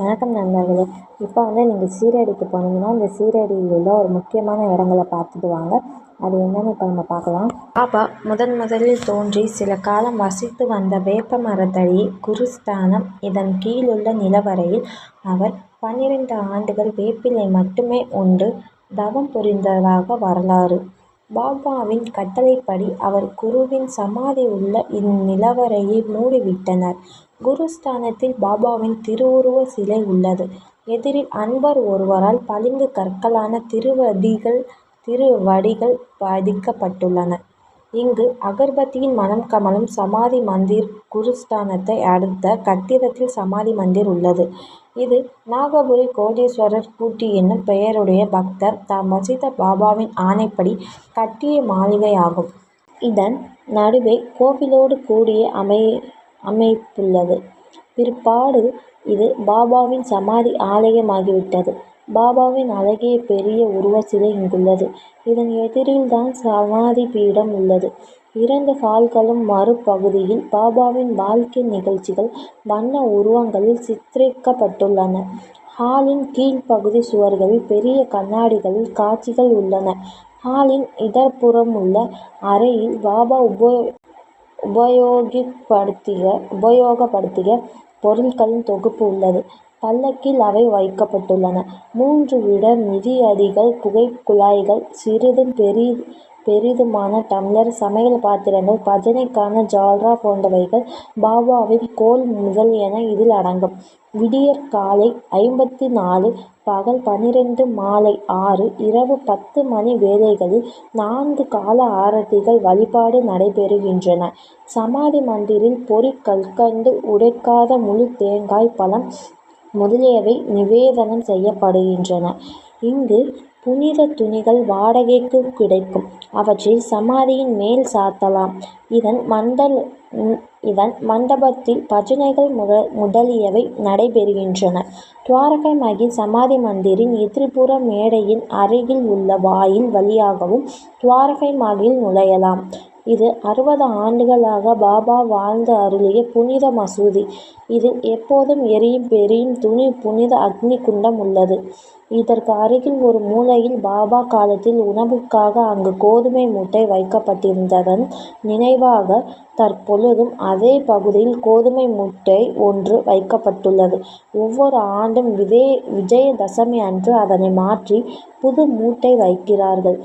வணக்கம் நண்பர்களே. இப்போ வந்து நீங்கள் சீரடிக்கு போனீங்கன்னா இந்த சீரடியில் உள்ள ஒரு முக்கியமான இடங்களை பார்த்துட்டு வாங்க. அது என்னன்னு இப்போ நம்ம பார்க்கலாம். பாபா முதன் முதலில் தோன்றி சில காலம் வசித்து வந்த வேப்ப மரத்தடி குருஸ்தானம் இதன் கீழுள்ள நிலவரையில் அவர் பன்னிரண்டு ஆண்டுகள் வேப்பிலை மட்டுமே உண்டு தவம் புரிந்ததாக வரலாறு. பாபாவின் கட்டளைப்படி அவர் குருவின் சமாதி உள்ள இந்நிலவரையை மூடிவிட்டனர். குருஸ்தானத்தில் பாபாவின் திருவுருவ சிலை உள்ளது. எதிரில் அன்பர் ஒருவரால் பளிங்கு கற்களான திருவடிகள் திருவடிகள் பதிக்கப்பட்டுள்ளன. இங்கு அகர்பத்தியின் மனம் கமழும் சமாதி மந்திர் குருஸ்தானத்தை அடுத்த கட்டிடத்தில் சமாதி மந்திர் உள்ளது. இது நாகபுரி கோடீஸ்வரர் கூட்டி என்னும் பெயருடைய பக்தர் தாம் வசித்த பாபாவின் ஆணைப்படி கட்டிய மாளிகையாகும். இதன் நடுவே கோவிலோடு கூடிய அமைப்புள்ளது. பிற்பாடு இது பாபாவின் சமாதி ஆலயமாகிவிட்டது. பாபாவின் அழகிய பெரிய உருவ சிலை இங்குள்ளது. இதன் எதிரில்தான் சமாதி பீடம் உள்ளது. இரண்டு ஹால்களும் மறுபகுதியில் பாபாவின் வாழ்க்கை நிகழ்ச்சிகள் வண்ண உருவங்களில் சித்தரிக்கப்பட்டுள்ளன. ஹாலின் கீழ்ப்பகுதி சுவர்களில் பெரிய கண்ணாடிகளில் காட்சிகள் உள்ளன. ஹாலின் இடப்புறமுள்ள அறையில் பாபா உபயோகப்படுத்திய பொருட்களின் தொகுப்பு உள்ளது. பல்லக்கில் அவை வைக்கப்பட்டுள்ளன. மூன்று விட மிதியடிகள் புகைக் குழாய்கள் சிறிதும் பெரிதுமான டம்ளர் சமையல் பாத்திரங்கள் பஜனைக்கான ஜால்ரா போன்றவைகள் பாபாவின் கோல் முதலியன இதில் அடங்கும். விடியற் காலை ஐம்பத்து நாலு பகல் பன்னிரண்டு மாலை ஆறு இரவு பத்து மணி வேளைகளில் நான்கு கால ஆரத்திகள் வழிபாடு நடைபெறுகின்றன. சமாதி மந்திரில் பொறி கல்கண்டு உடைக்காத முழு தேங்காய் பழம் முதலியவை நிவேதனம் செய்யப்படுகின்றன. இங்கு புனித துணிகள் வாடகைக்கு கிடைக்கும். அவற்றை சமாதியின் மேல் சாத்தலாம். இதன் மண்டல் மண்டபத்தில் பஜனைகள் முதலியவை நடைபெறுகின்றன. துவாரகை மாகி சமாதி மந்திரின் எதிர்ப்புற மேடையின் அருகில் உள்ள வாயில் வழியாகவும் துவாரகை மாகியில் நுழையலாம். இது அறுபது ஆண்டுகளாக பாபா வாழ்ந்து அருளிய புனித மசூதி. இதில் எப்போதும் எரியும் பெரியும் துணி புனித அக்னி குண்டம் உள்ளது. இதற்கு அருகில் ஒரு மூலையில் பாபா காலத்தில் உணவுக்காக அங்கு கோதுமை மூட்டை வைக்கப்பட்டிருந்ததன் நினைவாக தற்பொழுதும் அதே பகுதியில் கோதுமை மூட்டை ஒன்று வைக்கப்பட்டுள்ளது. ஒவ்வொரு ஆண்டும் விஜய விஜயதசமி அன்று அதனை மாற்றி புது மூட்டை வைக்கிறார்கள்.